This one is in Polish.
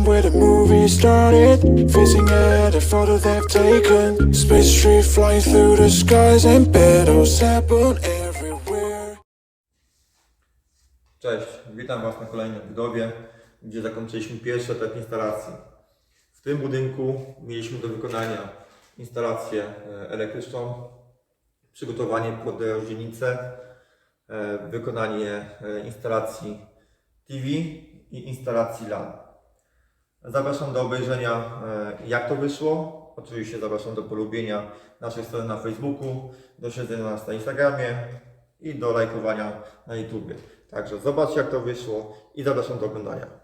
time where the movie started. Facing at a photo they've taken. Space tree flying through the skies and battles happen everywhere. Cześć, witam Was na kolejnej budowie, gdzie zakończyliśmy pierwszy etap instalacji. W tym budynku mieliśmy do wykonania instalację e, elektryczną, przygotowanie pod rozdzielnicę, e, wykonanie e, instalacji TV i instalacji LAN. Zapraszam do obejrzenia e, jak to wyszło. Oczywiście zapraszam do polubienia naszej strony na Facebooku, do śledzenia nas na Instagramie i do lajkowania na YouTube. Także zobaczcie jak to wyszło i zapraszam do oglądania.